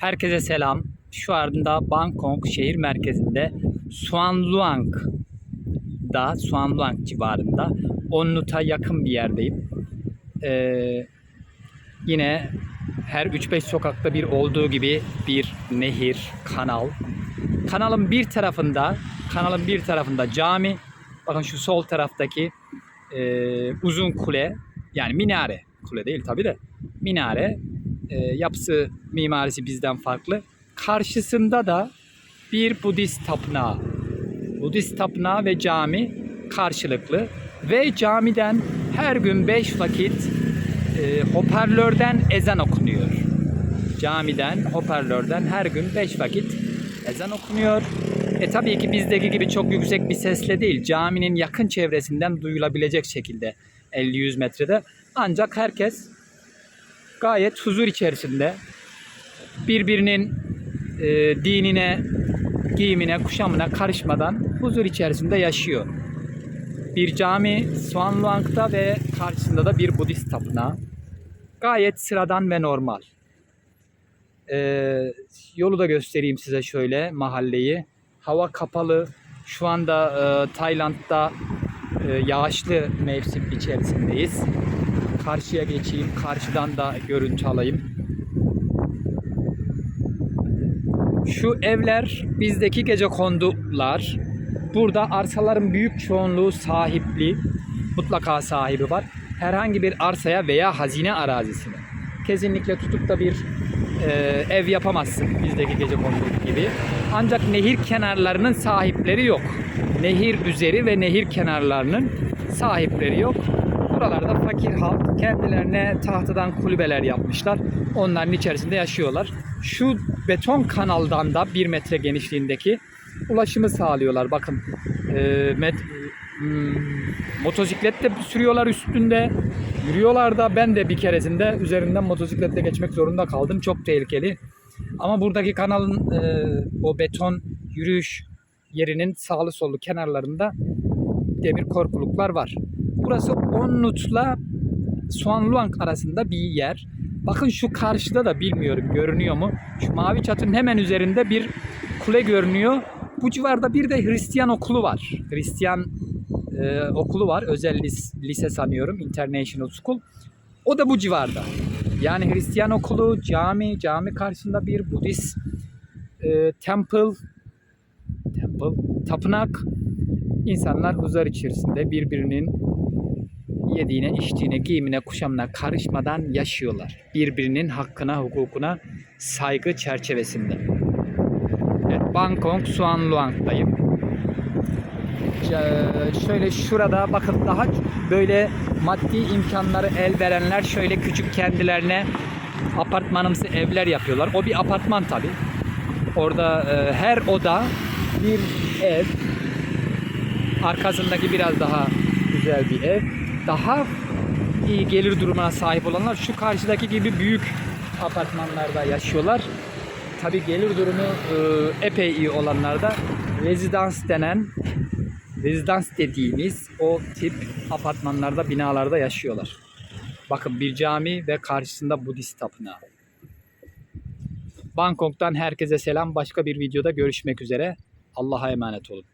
Herkese selam. Şu anda Bangkok şehir merkezinde Suan Luang'da, Suan Luang civarında Onnut'a yakın bir yerdeyim. Ee, yine her 3-5 sokakta bir olduğu gibi bir nehir, kanal. Kanalın bir tarafında, kanalın bir tarafında cami. Bakın şu sol taraftaki e, uzun kule, yani minare. Kule değil tabi de. Minare. E, yapısı, mimarisi bizden farklı. Karşısında da bir Budist tapınağı. Budist tapınağı ve cami karşılıklı. Ve camiden her gün 5 vakit e, hoparlörden ezan okunuyor. Camiden, hoparlörden her gün 5 vakit ezan okunuyor. E tabii ki bizdeki gibi çok yüksek bir sesle değil. Caminin yakın çevresinden duyulabilecek şekilde 50-100 metrede. Ancak herkes gayet huzur içerisinde birbirinin e, dinine, giyimine, kuşamına karışmadan huzur içerisinde yaşıyor. Bir cami Suan Luang'da ve karşısında da bir Budist tapınağı. Gayet sıradan ve normal. Ee, yolu da göstereyim size şöyle mahalleyi. Hava kapalı. Şu anda e, Tayland'da e, yağışlı mevsim içerisindeyiz. Karşıya geçeyim. Karşıdan da görüntü alayım. Şu evler bizdeki gece kondular. Burada arsaların büyük çoğunluğu sahipli. Mutlaka sahibi var. Herhangi bir arsaya veya hazine arazisine. Kesinlikle tutup da bir e, ev yapamazsın bizdeki gece kondu gibi. Ancak nehir kenarlarının sahipleri yok. Nehir üzeri ve nehir kenarlarının sahipleri yok. Buralarda fakir halk kendilerine tahtadan kulübeler yapmışlar. Onların içerisinde yaşıyorlar. Şu beton kanaldan da bir metre genişliğindeki ulaşımı sağlıyorlar. Bakın e, met, hmm, motosiklet de sürüyorlar üstünde. Yürüyorlar da ben de bir keresinde üzerinden motosikletle geçmek zorunda kaldım. Çok tehlikeli. Ama buradaki kanalın e, o beton yürüyüş yerinin sağlı sollu kenarlarında demir korkuluklar var. Burası Onnut'la Suanluang arasında bir yer. Bakın şu karşıda da bilmiyorum görünüyor mu? Şu mavi çatının hemen üzerinde bir kule görünüyor. Bu civarda bir de Hristiyan okulu var. Hristiyan e, okulu var. Özel lis- lise sanıyorum. International School. O da bu civarda. Yani Hristiyan okulu, cami, cami karşısında bir Budist e, temple, temple, tapınak. İnsanlar huzur içerisinde birbirinin yediğine, içtiğine, giyimine, kuşamına karışmadan yaşıyorlar. Birbirinin hakkına, hukukuna saygı çerçevesinde. Evet, Bangkok, Suan Luang'dayım. Ş- Şöyle şurada bakın daha böyle maddi imkanları el verenler şöyle küçük kendilerine apartmanımsı evler yapıyorlar. O bir apartman tabi. Orada e, her oda bir ev. Arkasındaki biraz daha güzel bir ev. Daha iyi gelir durumuna sahip olanlar şu karşıdaki gibi büyük apartmanlarda yaşıyorlar. Tabi gelir durumu e, epey iyi olanlar da rezidans denen rezidans dediğimiz o tip apartmanlarda, binalarda yaşıyorlar. Bakın bir cami ve karşısında Budist tapınağı. Bangkok'tan herkese selam. Başka bir videoda görüşmek üzere. Allah'a emanet olun.